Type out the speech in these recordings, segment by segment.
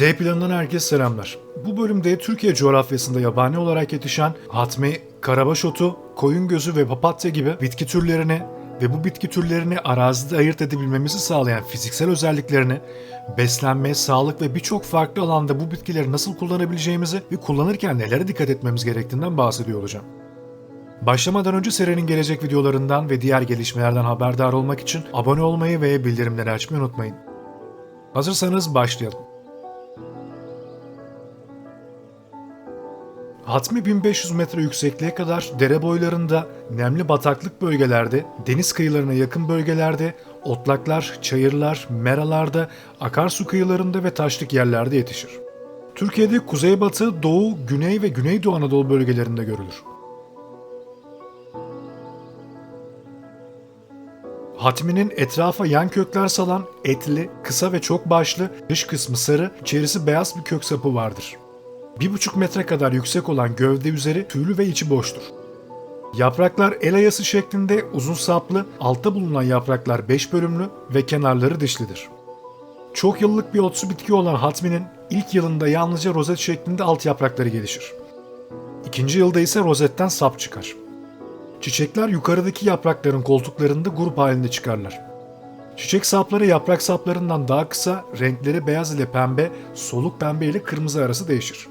D planından herkese selamlar. Bu bölümde Türkiye coğrafyasında yabani olarak yetişen hatmi, karabaş otu, koyun gözü ve papatya gibi bitki türlerini ve bu bitki türlerini arazide ayırt edebilmemizi sağlayan fiziksel özelliklerini, beslenme, sağlık ve birçok farklı alanda bu bitkileri nasıl kullanabileceğimizi ve kullanırken nelere dikkat etmemiz gerektiğinden bahsediyor olacağım. Başlamadan önce serinin gelecek videolarından ve diğer gelişmelerden haberdar olmak için abone olmayı ve bildirimleri açmayı unutmayın. Hazırsanız başlayalım. Hatmi 1500 metre yüksekliğe kadar dere boylarında, nemli bataklık bölgelerde, deniz kıyılarına yakın bölgelerde, otlaklar, çayırlar, meralarda, akarsu kıyılarında ve taşlık yerlerde yetişir. Türkiye'de kuzeybatı, doğu, güney ve güneydoğu Anadolu bölgelerinde görülür. Hatminin etrafa yan kökler salan, etli, kısa ve çok başlı, dış kısmı sarı, içerisi beyaz bir kök sapı vardır. 1,5 metre kadar yüksek olan gövde üzeri tüylü ve içi boştur. Yapraklar el ayası şeklinde uzun saplı, altta bulunan yapraklar 5 bölümlü ve kenarları dişlidir. Çok yıllık bir otsu bitki olan hatminin ilk yılında yalnızca rozet şeklinde alt yaprakları gelişir. İkinci yılda ise rozetten sap çıkar. Çiçekler yukarıdaki yaprakların koltuklarında grup halinde çıkarlar. Çiçek sapları yaprak saplarından daha kısa, renkleri beyaz ile pembe, soluk pembe ile kırmızı arası değişir.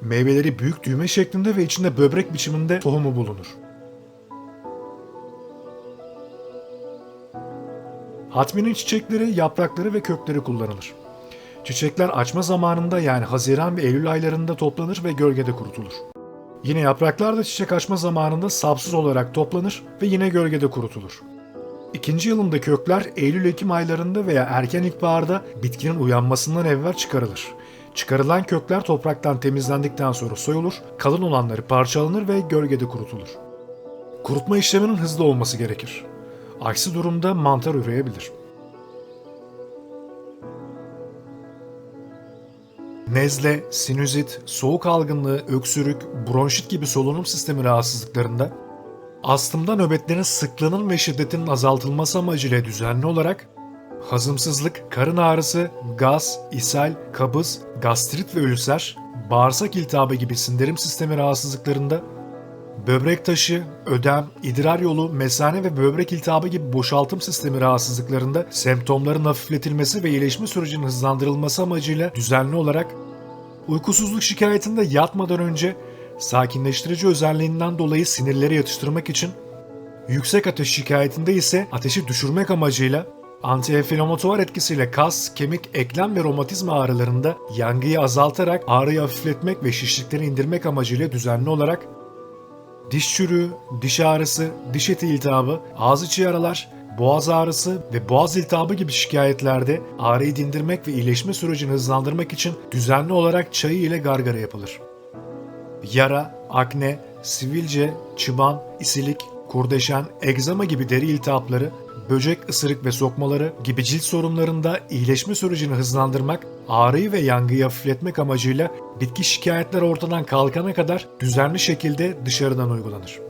Meyveleri büyük düğme şeklinde ve içinde böbrek biçiminde tohumu bulunur. Hatminin çiçekleri, yaprakları ve kökleri kullanılır. Çiçekler açma zamanında yani Haziran ve Eylül aylarında toplanır ve gölgede kurutulur. Yine yapraklar da çiçek açma zamanında sapsız olarak toplanır ve yine gölgede kurutulur. İkinci yılında kökler Eylül-Ekim aylarında veya erken ilkbaharda bitkinin uyanmasından evvel çıkarılır. Çıkarılan kökler topraktan temizlendikten sonra soyulur, kalın olanları parçalanır ve gölgede kurutulur. Kurutma işleminin hızlı olması gerekir. Aksi durumda mantar üreyebilir. Nezle, sinüzit, soğuk algınlığı, öksürük, bronşit gibi solunum sistemi rahatsızlıklarında astımda nöbetlerin sıklığının ve şiddetinin azaltılması amacıyla düzenli olarak hazımsızlık, karın ağrısı, gaz, ishal, kabız, gastrit ve ülser, bağırsak iltihabı gibi sindirim sistemi rahatsızlıklarında böbrek taşı, ödem, idrar yolu, mesane ve böbrek iltihabı gibi boşaltım sistemi rahatsızlıklarında semptomların hafifletilmesi ve iyileşme sürecinin hızlandırılması amacıyla düzenli olarak uykusuzluk şikayetinde yatmadan önce sakinleştirici özelliğinden dolayı sinirleri yatıştırmak için, yüksek ateş şikayetinde ise ateşi düşürmek amacıyla antiinflamatuar etkisiyle kas, kemik, eklem ve romatizma ağrılarında yangıyı azaltarak ağrıyı hafifletmek ve şişlikleri indirmek amacıyla düzenli olarak diş çürüğü, diş ağrısı, diş eti iltihabı, ağız içi yaralar, boğaz ağrısı ve boğaz iltihabı gibi şikayetlerde ağrıyı dindirmek ve iyileşme sürecini hızlandırmak için düzenli olarak çayı ile gargara yapılır. Yara, akne, sivilce, çıban, isilik, kurdeşen, egzama gibi deri iltihapları, böcek, ısırık ve sokmaları gibi cilt sorunlarında iyileşme sürecini hızlandırmak, ağrıyı ve yangıyı hafifletmek amacıyla bitki şikayetler ortadan kalkana kadar düzenli şekilde dışarıdan uygulanır.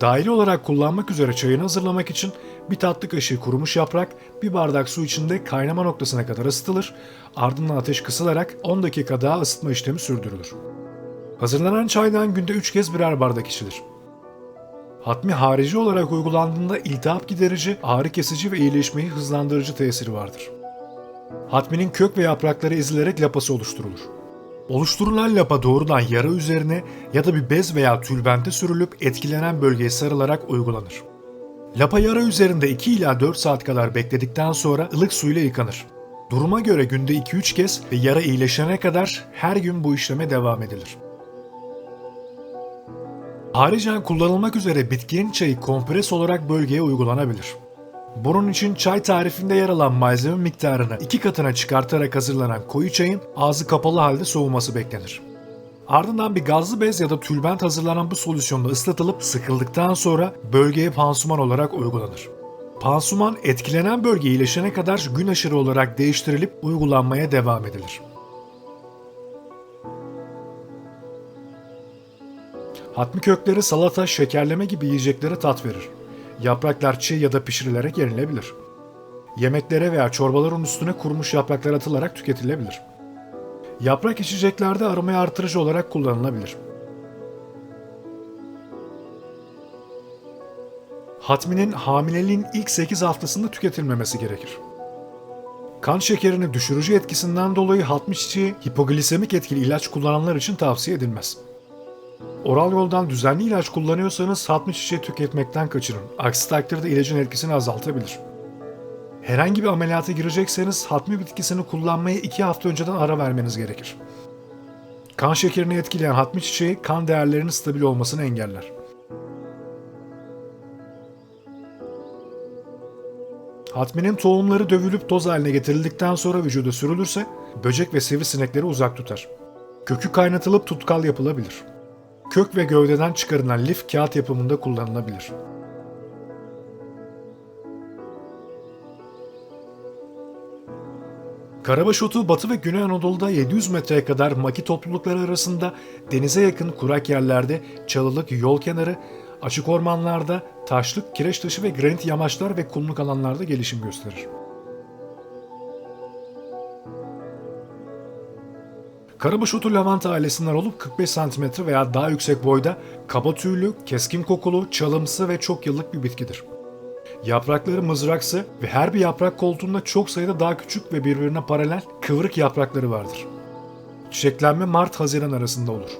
Dahili olarak kullanmak üzere çayını hazırlamak için bir tatlı kaşığı kurumuş yaprak, bir bardak su içinde kaynama noktasına kadar ısıtılır, ardından ateş kısılarak 10 dakika daha ısıtma işlemi sürdürülür. Hazırlanan çaydan günde 3 kez birer bardak içilir. Hatmi harici olarak uygulandığında iltihap giderici, ağrı kesici ve iyileşmeyi hızlandırıcı tesiri vardır. Hatminin kök ve yaprakları ezilerek lapası oluşturulur. Oluşturulan lapa doğrudan yara üzerine ya da bir bez veya tülbente sürülüp etkilenen bölgeye sarılarak uygulanır. Lapa yara üzerinde 2 ila 4 saat kadar bekledikten sonra ılık suyla yıkanır. Duruma göre günde 2-3 kez ve yara iyileşene kadar her gün bu işleme devam edilir. Haricen kullanılmak üzere bitkinin çayı kompres olarak bölgeye uygulanabilir. Bunun için çay tarifinde yer alan malzeme miktarını iki katına çıkartarak hazırlanan koyu çayın ağzı kapalı halde soğuması beklenir. Ardından bir gazlı bez ya da tülbent hazırlanan bu solüsyonda ıslatılıp sıkıldıktan sonra bölgeye pansuman olarak uygulanır. Pansuman etkilenen bölge iyileşene kadar gün aşırı olarak değiştirilip uygulanmaya devam edilir. Hatmi kökleri salata, şekerleme gibi yiyeceklere tat verir. Yapraklar çiğ ya da pişirilerek yenilebilir. yemeklere veya çorbaların üstüne kurumuş yapraklar atılarak tüketilebilir. Yaprak içeceklerde aromayı artırıcı olarak kullanılabilir. Hatminin hamileliğin ilk 8 haftasında tüketilmemesi gerekir. Kan şekerini düşürücü etkisinden dolayı hatmi çiçeği hipoglisemik etkili ilaç kullananlar için tavsiye edilmez. Oral yoldan düzenli ilaç kullanıyorsanız hatmi çiçeği tüketmekten kaçının. Aksi takdirde ilacın etkisini azaltabilir. Herhangi bir ameliyata girecekseniz hatmi bitkisini kullanmaya 2 hafta önceden ara vermeniz gerekir. Kan şekerini etkileyen hatmi çiçeği kan değerlerinin stabil olmasını engeller. Hatminin tohumları dövülüp toz haline getirildikten sonra vücuda sürülürse böcek ve sivrisinekleri uzak tutar. Kökü kaynatılıp tutkal yapılabilir. Kök ve gövdeden çıkarılan lif kağıt yapımında kullanılabilir. Karabaş otu Batı ve Güney Anadolu'da 700 metreye kadar maki toplulukları arasında denize yakın kurak yerlerde, çalılık yol kenarı, açık ormanlarda, taşlık, kireç taşı ve granit yamaçlar ve kumluk alanlarda gelişim gösterir. Karabaş otu lavanta ailesinden olup 45 cm veya daha yüksek boyda, kaba tüylü, keskin kokulu, çalımsı ve çok yıllık bir bitkidir. Yaprakları mızraksı ve her bir yaprak koltuğunda çok sayıda daha küçük ve birbirine paralel kıvrık yaprakları vardır. Çiçeklenme Mart-Haziran arasında olur.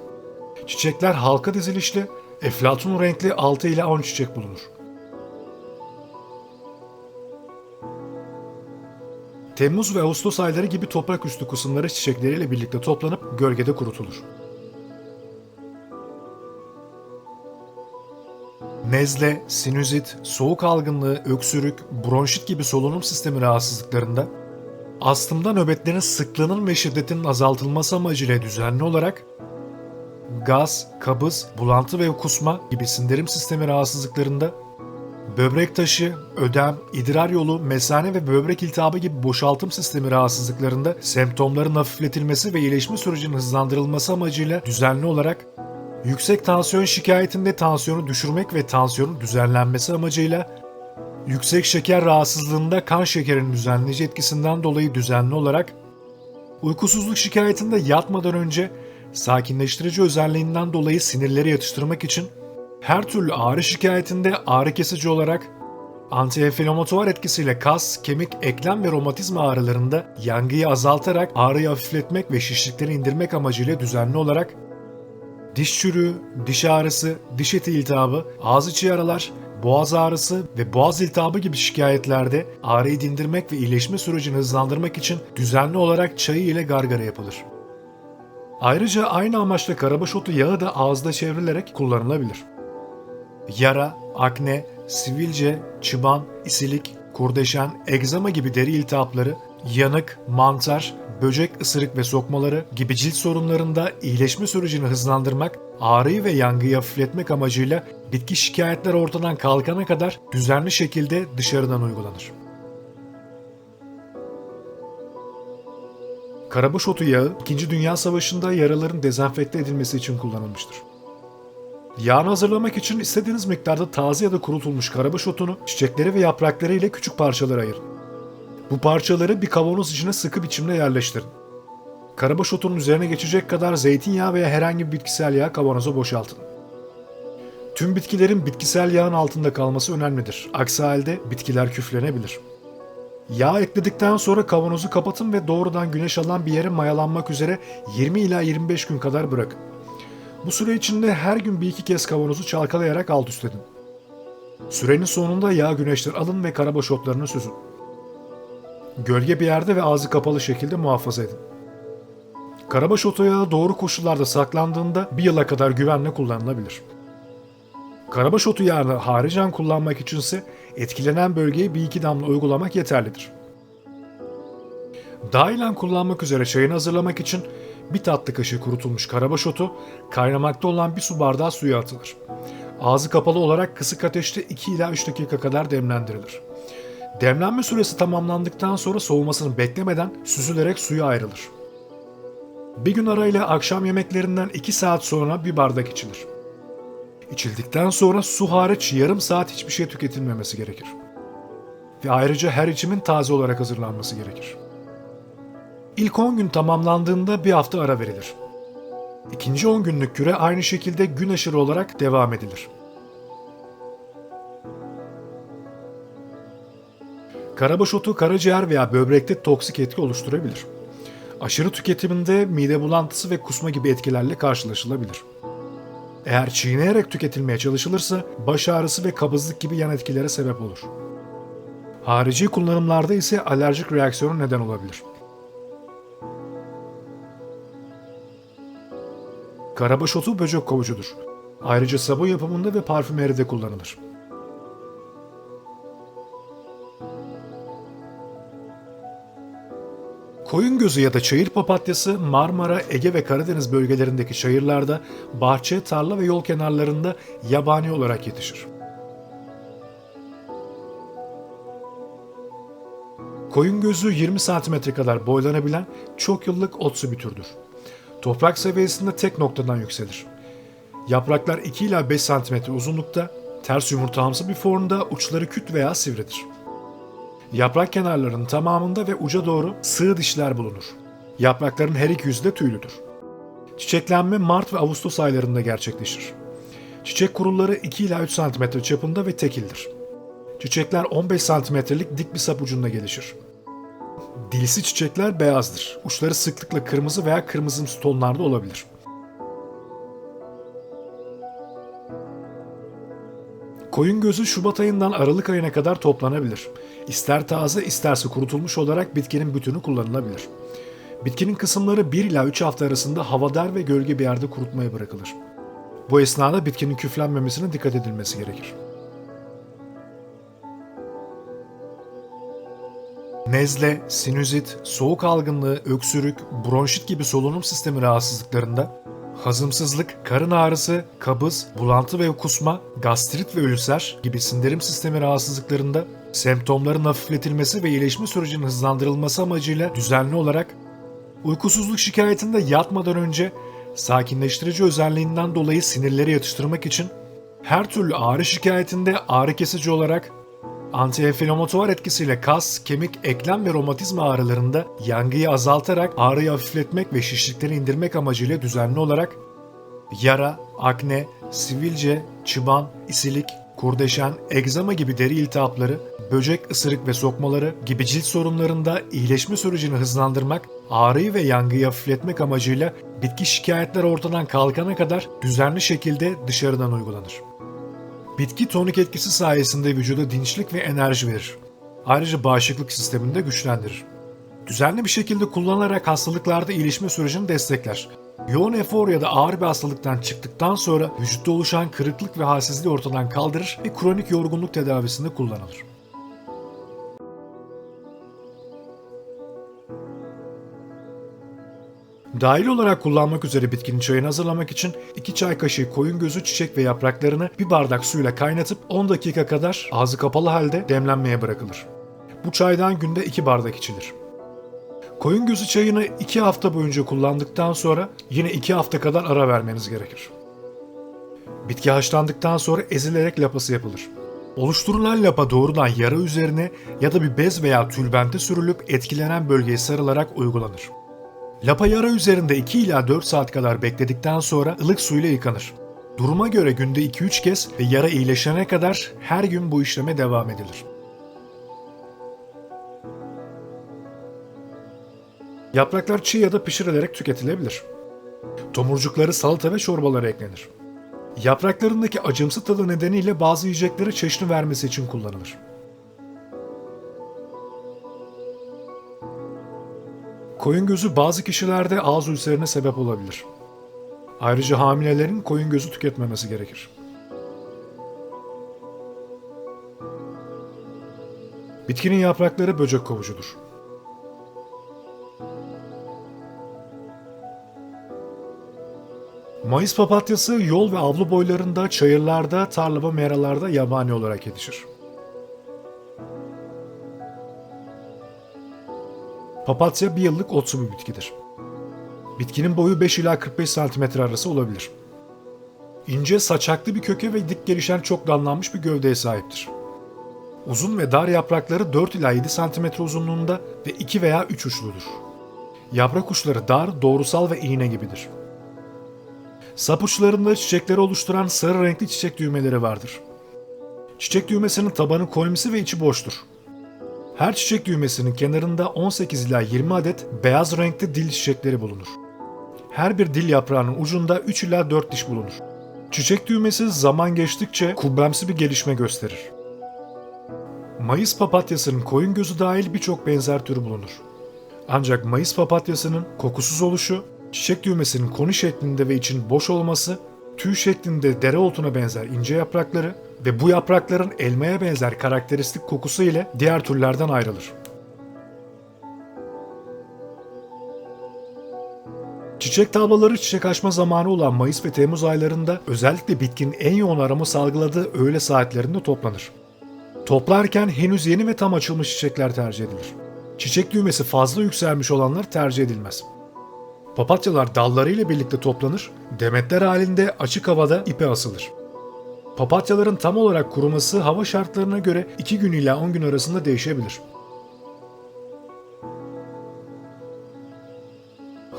Çiçekler halka dizilişli, eflatun renkli 6 ile 10 çiçek bulunur. Temmuz ve Ağustos ayları gibi toprak üstü kısımları çiçekleriyle birlikte toplanıp gölgede kurutulur. Nezle, sinüzit, soğuk algınlığı, öksürük, bronşit gibi solunum sistemi rahatsızlıklarında astımda nöbetlerin sıklığının ve şiddetinin azaltılması amacıyla düzenli olarak gaz, kabız, bulantı ve kusma gibi sindirim sistemi rahatsızlıklarında böbrek taşı, ödem, idrar yolu, mesane ve böbrek iltihabı gibi boşaltım sistemi rahatsızlıklarında semptomların hafifletilmesi ve iyileşme sürecinin hızlandırılması amacıyla düzenli olarak yüksek tansiyon şikayetinde tansiyonu düşürmek ve tansiyonun düzenlenmesi amacıyla yüksek şeker rahatsızlığında kan şekerinin düzenleyici etkisinden dolayı düzenli olarak uykusuzluk şikayetinde yatmadan önce sakinleştirici özelliğinden dolayı sinirleri yatıştırmak için her türlü ağrı şikayetinde ağrı kesici olarak antiinflamatuar etkisiyle kas, kemik, eklem ve romatizma ağrılarında yangıyı azaltarak ağrıyı hafifletmek ve şişlikleri indirmek amacıyla düzenli olarak diş çürüğü, diş ağrısı, diş eti iltihabı, ağız içi yaralar, boğaz ağrısı ve boğaz iltihabı gibi şikayetlerde ağrıyı dindirmek ve iyileşme sürecini hızlandırmak için düzenli olarak çayı ile gargara yapılır. Ayrıca aynı amaçla karabaş otu yağı da ağızda çevrilerek kullanılabilir. Yara, akne, sivilce, çıban, isilik, kurdeşen, egzama gibi deri iltihapları, yanık, mantar, böcek ısırık ve sokmaları gibi cilt sorunlarında iyileşme sürecini hızlandırmak, ağrıyı ve yangıyı hafifletmek amacıyla bitki şikayetler ortadan kalkana kadar düzenli şekilde dışarıdan uygulanır. Karabaş otu yağı 2. Dünya Savaşı'nda yaraların dezenfekte edilmesi için kullanılmıştır. Yağını hazırlamak için istediğiniz miktarda taze ya da kurutulmuş karabaş otunu çiçekleri ve yaprakları ile küçük parçalara ayırın. Bu parçaları bir kavanoz içine sıkı biçimde yerleştirin. Karabaş otunun üzerine geçecek kadar zeytinyağı veya herhangi bir bitkisel yağ kavanoza boşaltın. Tüm bitkilerin bitkisel yağın altında kalması önemlidir. Aksi halde bitkiler küflenebilir. Yağ ekledikten sonra kavanozu kapatın ve doğrudan güneş alan bir yere mayalanmak üzere 20 ila 25 gün kadar bırakın. Bu süre içinde her gün bir iki kez kavanozu çalkalayarak alt üst edin. Sürenin sonunda yağ güneşten alın ve karabaş otlarını süzün. Gölge bir yerde ve ağzı kapalı şekilde muhafaza edin. Karabaş otu yağı doğru koşullarda saklandığında bir yıla kadar güvenle kullanılabilir. Karabaş otu yağını haricen kullanmak içinse etkilenen bölgeye bir iki damla uygulamak yeterlidir. Dahilen kullanmak üzere çayını hazırlamak için bir tatlı kaşığı kurutulmuş karabaş otu kaynamakta olan bir su bardağı suya atılır. Ağzı kapalı olarak kısık ateşte 2 ila 3 dakika kadar demlendirilir. Demlenme süresi tamamlandıktan sonra soğumasını beklemeden süzülerek suya ayrılır. Bir gün arayla akşam yemeklerinden 2 saat sonra bir bardak içilir. İçildikten sonra su hariç yarım saat hiçbir şey tüketilmemesi gerekir. ve ayrıca her içimin taze olarak hazırlanması gerekir. İlk 10 gün tamamlandığında bir hafta ara verilir. İkinci 10 günlük küre aynı şekilde gün aşırı olarak devam edilir. Karabaş otu karaciğer veya böbrekte toksik etki oluşturabilir. Aşırı tüketiminde mide bulantısı ve kusma gibi etkilerle karşılaşılabilir. Eğer çiğneyerek tüketilmeye çalışılırsa baş ağrısı ve kabızlık gibi yan etkilere sebep olur. Harici kullanımlarda ise alerjik reaksiyona neden olabilir. Karabaş otu böcek kovucudur. Ayrıca sabun yapımında ve parfümeride kullanılır. Koyun gözü ya da çayır papatyası Marmara, Ege ve Karadeniz bölgelerindeki çayırlarda, bahçe, tarla ve yol kenarlarında yabani olarak yetişir. Koyun gözü 20 cm kadar boylanabilen çok yıllık otsu bir türdür. Toprak seviyesinde tek noktadan yükselir. Yapraklar 2 ila 5 cm uzunlukta, ters yumurtamsı bir formda, uçları küt veya sivridir. Yaprak kenarlarının tamamında ve uca doğru sığ dişler bulunur. Yaprakların her iki yüzü de tüylüdür. Çiçeklenme Mart ve Ağustos aylarında gerçekleşir. Çiçek kurulları 2 ila 3 cm çapında ve tekildir. Çiçekler 15 cm'lik dik bir sap ucunda gelişir. Dilsi çiçekler beyazdır. Uçları sıklıkla kırmızı veya kırmızımsı tonlarda olabilir. Koyun gözü Şubat ayından Aralık ayına kadar toplanabilir. İster taze isterse kurutulmuş olarak bitkinin bütünü kullanılabilir. Bitkinin kısımları 1 ila 3 hafta arasında havadar ve gölge bir yerde kurutmaya bırakılır. Bu esnada bitkinin küflenmemesine dikkat edilmesi gerekir. Nezle, sinüzit, soğuk algınlığı, öksürük, bronşit gibi solunum sistemi rahatsızlıklarında hazımsızlık, karın ağrısı, kabız, bulantı ve kusma, gastrit ve ülser gibi sindirim sistemi rahatsızlıklarında semptomların hafifletilmesi ve iyileşme sürecinin hızlandırılması amacıyla düzenli olarak uykusuzluk şikayetinde yatmadan önce sakinleştirici özelliğinden dolayı sinirleri yatıştırmak için her türlü ağrı şikayetinde ağrı kesici olarak Antienflamatuar etkisiyle kas, kemik, eklem ve romatizma ağrılarında yangıyı azaltarak ağrıyı hafifletmek ve şişlikleri indirmek amacıyla düzenli olarak yara, akne, sivilce, çıban, isilik, kurdeşen, egzama gibi deri iltihapları, böcek, ısırık ve sokmaları gibi cilt sorunlarında iyileşme sürecini hızlandırmak, ağrıyı ve yangıyı hafifletmek amacıyla bitki şikayetler ortadan kalkana kadar düzenli şekilde dışarıdan uygulanır. Bitki tonik etkisi sayesinde vücuda dinçlik ve enerji verir. Ayrıca bağışıklık sistemini de güçlendirir. Düzenli bir şekilde kullanılarak hastalıklarda iyileşme sürecini destekler. Yoğun efor ya da ağır bir hastalıktan çıktıktan sonra vücutta oluşan kırıklık ve halsizliği ortadan kaldırır ve kronik yorgunluk tedavisinde kullanılır. Dahil olarak kullanmak üzere bitkinin çayını hazırlamak için 2 çay kaşığı koyun gözü çiçek ve yapraklarını bir bardak suyla kaynatıp 10 dakika kadar ağzı kapalı halde demlenmeye bırakılır. Bu çaydan günde 2 bardak içilir. Koyun gözü çayını 2 hafta boyunca kullandıktan sonra yine 2 hafta kadar ara vermeniz gerekir. Bitki haşlandıktan sonra ezilerek lapası yapılır. Oluşturulan lapa doğrudan yara üzerine ya da bir bez veya tülbente sürülüp etkilenen bölgeye sarılarak uygulanır. Lapa yara üzerinde 2 ila 4 saat kadar bekledikten sonra ılık suyla yıkanır. Duruma göre günde 2-3 kez ve yara iyileşene kadar her gün bu işleme devam edilir. Yapraklar çiğ ya da pişirilerek tüketilebilir. Tomurcukları salata ve çorbalara eklenir. Yapraklarındaki acımsı tadı nedeniyle bazı yiyeceklere çeşni vermesi için kullanılır. Koyun gözü bazı kişilerde ağız ülserine sebep olabilir. Ayrıca hamilelerin koyun gözü tüketmemesi gerekir. Bitkinin yaprakları böcek kovucudur. Mayıs papatyası yol ve avlu boylarında, çayırlarda, tarla ve meralarda yabani olarak yetişir. Papatya bir yıllık otsu bir bitkidir. Bitkinin boyu 5 ila 45 cm arası olabilir. İnce, saçaklı bir köke ve dik gelişen çok dallanmış bir gövdeye sahiptir. Uzun ve dar yaprakları 4 ila 7 cm uzunluğunda ve 2 veya 3 uçludur. Yaprak uçları dar, doğrusal ve iğne gibidir. Sap uçlarında çiçekleri oluşturan sarı renkli çiçek düğmeleri vardır. Çiçek düğmesinin tabanı konimsi ve içi boştur. Her çiçek düğmesinin kenarında 18 ila 20 adet beyaz renkli dil çiçekleri bulunur. Her bir dil yaprağının ucunda 3 ila 4 diş bulunur. Çiçek düğmesi zaman geçtikçe kubbemsi bir gelişme gösterir. Mayıs papatyasının koyun gözü dahil birçok benzer türü bulunur. Ancak Mayıs papatyasının kokusuz oluşu, çiçek düğmesinin koni şeklinde ve için boş olması, tüy şeklinde dereotuna benzer ince yaprakları ve bu yaprakların elmaya benzer karakteristik kokusu ile diğer türlerden ayrılır. Çiçek tablaları çiçek açma zamanı olan Mayıs ve Temmuz aylarında özellikle bitkinin en yoğun aroma salgıladığı öğle saatlerinde toplanır. Toplarken henüz yeni ve tam açılmış çiçekler tercih edilir. Çiçek düğmesi fazla yükselmiş olanlar tercih edilmez. Papatyalar dallarıyla birlikte toplanır, demetler halinde açık havada ipe asılır. Papatyaların tam olarak kuruması hava şartlarına göre 2 gün ila 10 gün arasında değişebilir.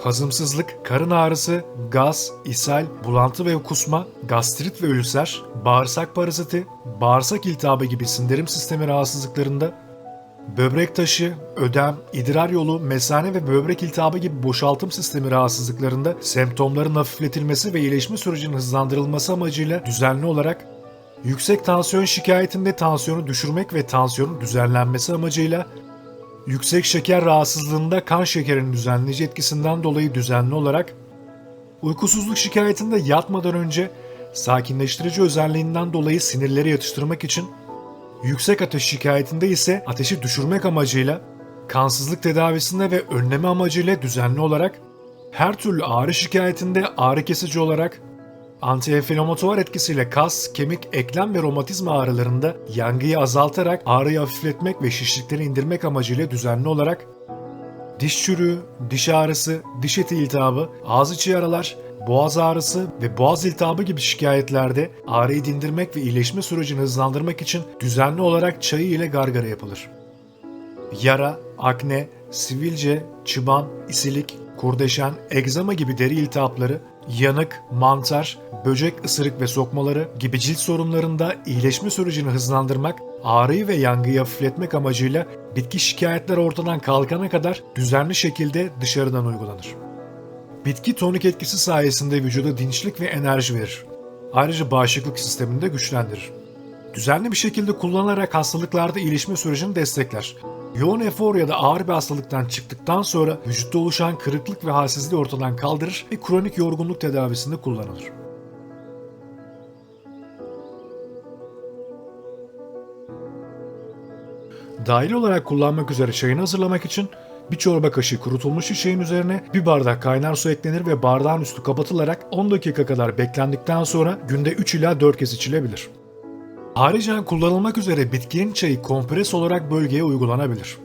Hazımsızlık, karın ağrısı, gaz, ishal, bulantı ve kusma, gastrit ve ülser, bağırsak paraziti, bağırsak iltihabı gibi sindirim sistemi rahatsızlıklarında, böbrek taşı, ödem, idrar yolu, mesane ve böbrek iltihabı gibi boşaltım sistemi rahatsızlıklarında semptomların hafifletilmesi ve iyileşme sürecinin hızlandırılması amacıyla düzenli olarak yüksek tansiyon şikayetinde tansiyonu düşürmek ve tansiyonun düzenlenmesi amacıyla yüksek şeker rahatsızlığında kan şekerinin düzenleyici etkisinden dolayı düzenli olarak, uykusuzluk şikayetinde yatmadan önce sakinleştirici özelliğinden dolayı sinirleri yatıştırmak için, yüksek ateş şikayetinde ise ateşi düşürmek amacıyla, kansızlık tedavisinde ve önleme amacıyla düzenli olarak, her türlü ağrı şikayetinde ağrı kesici olarak, Antienflamatuar etkisiyle kas, kemik, eklem ve romatizma ağrılarında yangıyı azaltarak ağrıyı hafifletmek ve şişlikleri indirmek amacıyla düzenli olarak diş çürüğü, diş ağrısı, diş eti iltihabı, ağız içi yaralar, boğaz ağrısı ve boğaz iltihabı gibi şikayetlerde ağrıyı dindirmek ve iyileşme sürecini hızlandırmak için düzenli olarak çayı ile gargara yapılır. Yara, akne, sivilce, çıban, isilik, kurdeşen, egzama gibi deri iltihapları yanık, mantar, böcek ısırık ve sokmaları gibi cilt sorunlarında iyileşme sürecini hızlandırmak, ağrıyı ve yangıyı hafifletmek amacıyla bitki şikayetler ortadan kalkana kadar düzenli şekilde dışarıdan uygulanır. Bitki tonik etkisi sayesinde vücuda dinçlik ve enerji verir. Ayrıca bağışıklık sistemini de güçlendirir. Düzenli bir şekilde kullanarak hastalıklarda iyileşme sürecini destekler. Yoğun efor ya da ağır bir hastalıktan çıktıktan sonra vücutta oluşan kırıklık ve halsizliği ortadan kaldırır ve kronik yorgunluk tedavisinde kullanılır. Dahil olarak kullanmak üzere çayını hazırlamak için bir çorba kaşığı kurutulmuş çiçeğin üzerine bir bardak kaynar su eklenir ve bardağın üstü kapatılarak 10 dakika kadar beklendikten sonra günde 3 ila 4 kez içilebilir. Ayrıca kullanılmak üzere bitkinin çayı kompres olarak bölgeye uygulanabilir.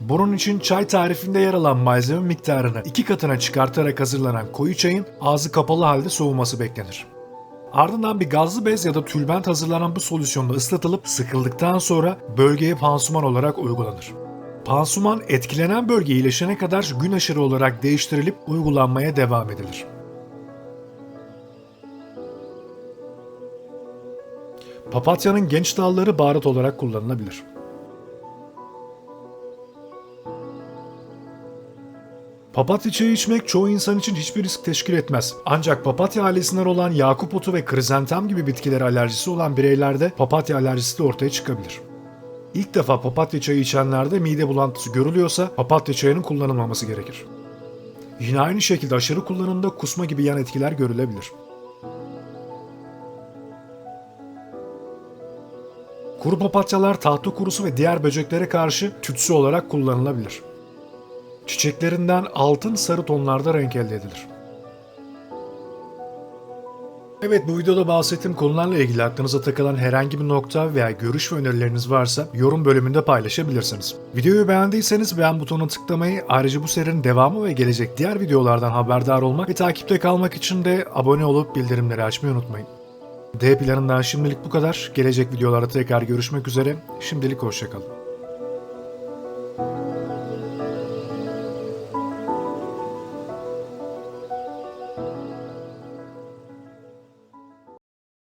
Bunun için çay tarifinde yer alan malzeme miktarını iki katına çıkartarak hazırlanan koyu çayın ağzı kapalı halde soğuması beklenir. Ardından bir gazlı bez ya da tülbent hazırlanan bu solüsyonda ıslatılıp sıkıldıktan sonra bölgeye pansuman olarak uygulanır. Pansuman etkilenen bölge iyileşene kadar gün aşırı olarak değiştirilip uygulanmaya devam edilir. Papatyanın genç dalları baharat olarak kullanılabilir. Papatya çayı içmek çoğu insan için hiçbir risk teşkil etmez. Ancak papatya ailesinden olan yakup otu ve krizantem gibi bitkiler alerjisi olan bireylerde papatya alerjisi de ortaya çıkabilir. İlk defa papatya çayı içenlerde mide bulantısı görülüyorsa papatya çayının kullanılmaması gerekir. Yine aynı şekilde aşırı kullanımda kusma gibi yan etkiler görülebilir. Kuru papatyalar tahta kurusu ve diğer böceklere karşı tütsü olarak kullanılabilir. Çiçeklerinden altın sarı tonlarda renk elde edilir. Evet bu videoda bahsettiğim konularla ilgili aklınıza takılan herhangi bir nokta veya görüş ve önerileriniz varsa yorum bölümünde paylaşabilirsiniz. Videoyu beğendiyseniz beğen butonuna tıklamayı ayrıca bu serinin devamı ve gelecek diğer videolardan haberdar olmak ve takipte kalmak için de abone olup bildirimleri açmayı unutmayın. D planından şimdilik bu kadar. Gelecek videolarda tekrar görüşmek üzere. Şimdilik hoşçakalın.